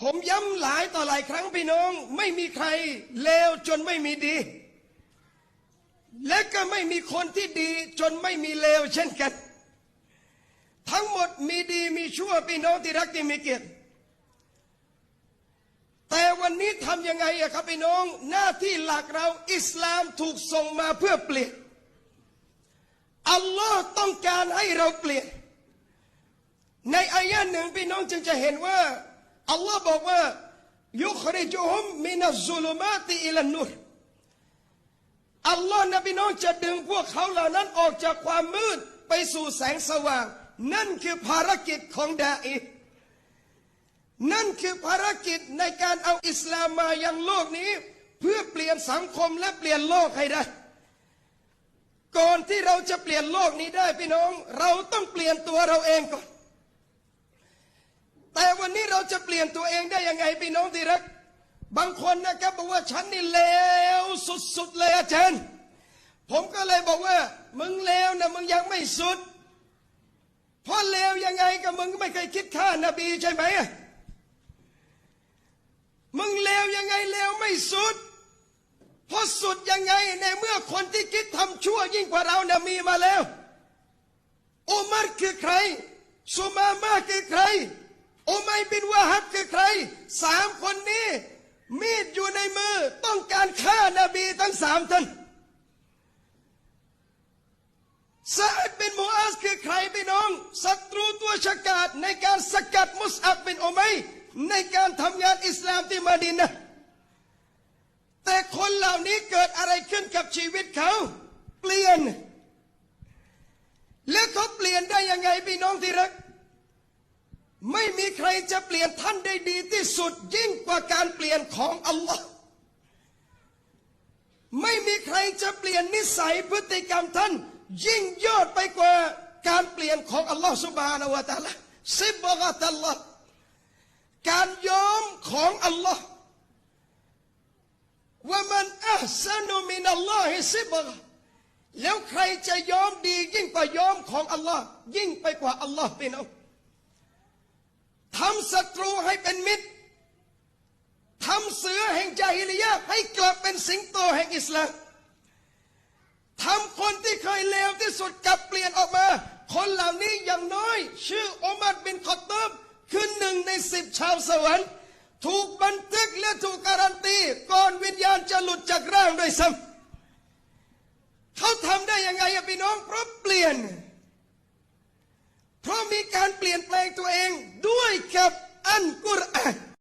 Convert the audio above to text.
ผมย้ำหลายต่อหลายครั้งพี่น้อง ไม่มีใครเลวจนไม่มีดี และก็ไม่มีคนที่ดีจนไม่มีเลวเช่นกัน ทั้งหมดมีดีมีชั่วพี่น้องที่รักที่มีเกียรติแต่วันนี้ทำยังไงอะครับพี่น้อง หน้าที่หลักเราอิสลามถูกส่งมาเพื่อเปลี่ยนอัลลอฮ์ต้องการให้เราเปลี่ยน ในอายะหนึ่งพี่น้องจึงจะเห็นว่า อัลลอฮ์บอกว่ายุคริจุฮุมมินัซซุลมาติอิลันนุรอัลลอฮ์นะพี่น้องจะดึงพวกเขาเหล่านั้นออกจากความมืดไปสู่แสงสว่าง นั่นคือภารกิจของดาอีนั่นคือภารกิจในการเอาอิสลามมายังโลกนี้ เพื่อเปลี่ยนสังคมและเปลี่ยนโลกให้ได้ ก่อนที่เราจะเปลี่ยนโลกนี้ได้พี่น้อง เราต้องเปลี่ยนตัวเราเองก่อน วันนี้เราจะเปลี่ยนตัวเองได้ยังไงพี่น้องที่รัก บางคนนะครับบอกว่าฉันนี่เลวสุดๆเลยอาจารย์ ผมก็เลยบอกว่า มึงเลวนะมึงยังไม่สุด เพราะเลวยังไงกับมึงก็ไม่เคยคิดฆ่านาบีใช่ไหมมึงเลวยังไงเลวไม่สุดเพราะสุดยังไงในเมื่อคนที่คิดทำชั่วยิ่งกว่าเราเนี่ยมีมาแล้วอุมัรคือใครสุมามาคือใคร ยบินวาฮับคือใครสามคนนี้ มีดอยู่ในมือต้องการฆ่านาบีทั้งสามท่านซาอิดบินมูอาสคือใครพี่น้องศัตรูตัวฉกาจในการสกัดมุสอับบินอุมัยในการทำงานอิสลามที่มาดินนะแต่คนเหล่านี้เกิดอะไรขึ้นกับชีวิตเขา เปลี่ยน แล้วเขาเปลี่ยนได้ยังไงพี่น้องที่รัก ไม่มีใครจะเปลี่ยนท่านได้ดีที่สุดยิ่งกว่าการเปลี่ยนของอัลลอฮ์ไม่มีใครจะเปลี่ยนนิสัยพฤติกรรมท่าน ยิ่งยอดไปกว่าการเปลี่ยนของอัลลอฮ์สุบานาวะตาลาซิบกะตัลลอฮ์การยอมของอัลลอฮ์ว่ามันอัลสนุมินัลลอฮิซิบกะแล้วใครจะยอมดียิ่งกว่ายอมของอัลลอฮ์ยิ่งไปกว่าอัลลอฮ์พี่น้อง ทำศัตรูให้เป็นมิตรทำเสือแห่งจาฮิลิยะให้กลับเป็นสิงโตแห่งอิสลามทำคนที่เคยเลวที่สุดกลับเปลี่ยนออกมา คนเหล่านี้อย่างน้อย ชื่ออุมัรบินขอตตอบคือหนึ่งในสิบชาวสวรรค์ถูกบันทึกและถูกการันตี ก่อนวิญญาณจะหลุดจากร่างด้วยซ้ำเขาทำได้ยังไงพี่น้องเพราะเปลี่ยน เ